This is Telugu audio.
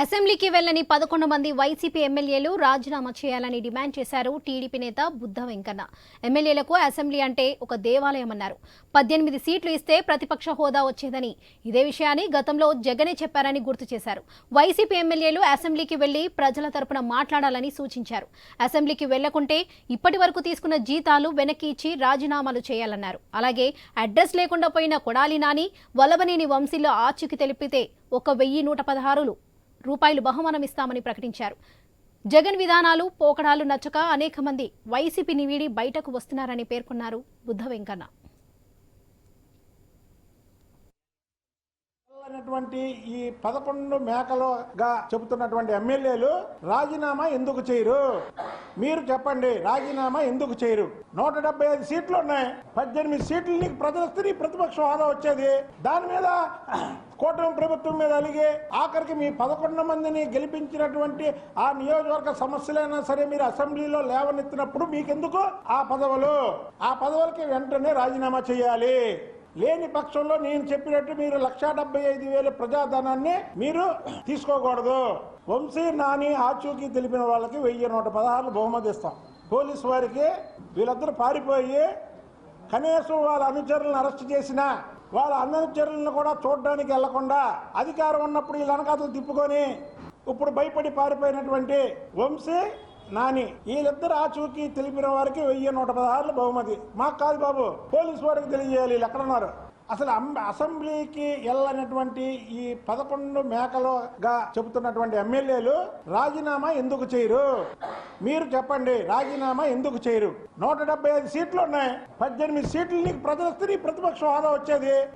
అసెంబ్లీకి వెళ్ళని పదకొండు మంది వైసీపీ ఎమ్మెల్యేలు రాజీనామా చేయాలని డిమాండ్ చేశారు టీడీపీ నేత బుద్ధ వెంకన్న. ఎమ్మెల్యేలకు అసెంబ్లీ అంటే ఒక దేవాలయమన్నారు పద్దెనిమిది సీట్లు ఇస్తే ప్రతిపక్ష హోదా వచ్చేదని. ఇదే విషయాన్ని గతంలో జగనే చెప్పారని గుర్తు చేశారు. వైసీపీ ఎమ్మెల్యేలు అసెంబ్లీకి వెళ్ళి ప్రజల తరపున మాట్లాడాలని సూచించారు. అసెంబ్లీకి వెళ్ళకుంటే ఇప్పటి వరకు తీసుకున్న జీతాలు వెనక్కి ఇచ్చి రాజీనామాలు చేయాలన్నారు. అలాగే అడ్రస్ లేకుండా పోయిన కొడాలి నాని వల్లభనేని వంశీలో ఆచూకీ తెలిపితే ఒక వెయ్యి నూట పదహారులు. రూపాయలు బహుమానం ఇస్తామని ప్రకటించారు. జగన్ విధానాలు పోకడాలు నచ్చక అనేక మంది వైసీపీని వీడి బయటకు వస్తున్నారని పేర్కొన్నారు బుద్ధ వెంకన్న. అనేటువంటి ఈ పదకొండు మేకలుగా చెబుతున్నటువంటి ఎమ్మెల్యేలు రాజీనామా ఎందుకు చేయరు? మీరు చెప్పండి రాజీనామా ఎందుకు చేయరు? నూట డెబ్బై ఐదు సీట్లు ఉన్నాయి. పద్దెనిమిది సీట్లు నీకు ప్రజలు ఇస్తే నీ ప్రతిపక్ష హోదా వచ్చేది. దాని మీద కూటమి ప్రభుత్వం మీద అలిగి ఆఖరికి మీ పదకొండు మందిని గెలిపించినటువంటి ఆ నియోజకవర్గ సమస్యలైనా సరే మీరు అసెంబ్లీలో లేవనెత్తినప్పుడు మీకెందుకు ఆ పదవులు? ఆ పదవులకి వెంటనే రాజీనామా చేయాలి. లేని పక్షంలో నేను చెప్పినట్టు మీరు లక్షా డెబ్బై ఐదు వేల ప్రజాధనాన్ని మీరు తీసుకోకూడదు. వంశీ నాని ఆచూకీ తెలిపిన వాళ్ళకి వెయ్యి నూట పదహారులు బహుమతి ఇస్తాం. పోలీసు వారికి వీళ్ళందరూ పారిపోయి కనీసం వాళ్ళ అనుచరులను అరెస్ట్ చేసినా వాళ్ళ అనుచరులను కూడా చూడడానికి వెళ్ళకుండా అధికారం ఉన్నప్పుడు వీళ్ళ వెనకాతలు తిప్పుకొని ఇప్పుడు భయపడి పారిపోయినటువంటి వంశీ నాని వీళ్ళిద్దరు ఆచూకీ తెలిపిన వారికి వెయ్యి నూట పదహారులు బహుమతి. మాకు కాదు బాబు పోలీసు వారికి తెలియజేయాలి వీళ్ళు ఎక్కడున్నారు అసలు అం- అసెంబ్లీకి వెళ్ళనటువంటి ఈ పదకొండు మేకలుగా చెబుతున్నటువంటి ఎమ్మెల్యేలు రాజీనామా ఎందుకు చేయరు? మీరు చెప్పండి రాజీనామా ఎందుకు చేయరు? నూట డెబ్బై ఐదు సీట్లు ఉన్నాయి. పద్దెనిమిది సీట్లు నీకు ప్రజలు ప్రతిపక్ష హోదా వచ్చేది.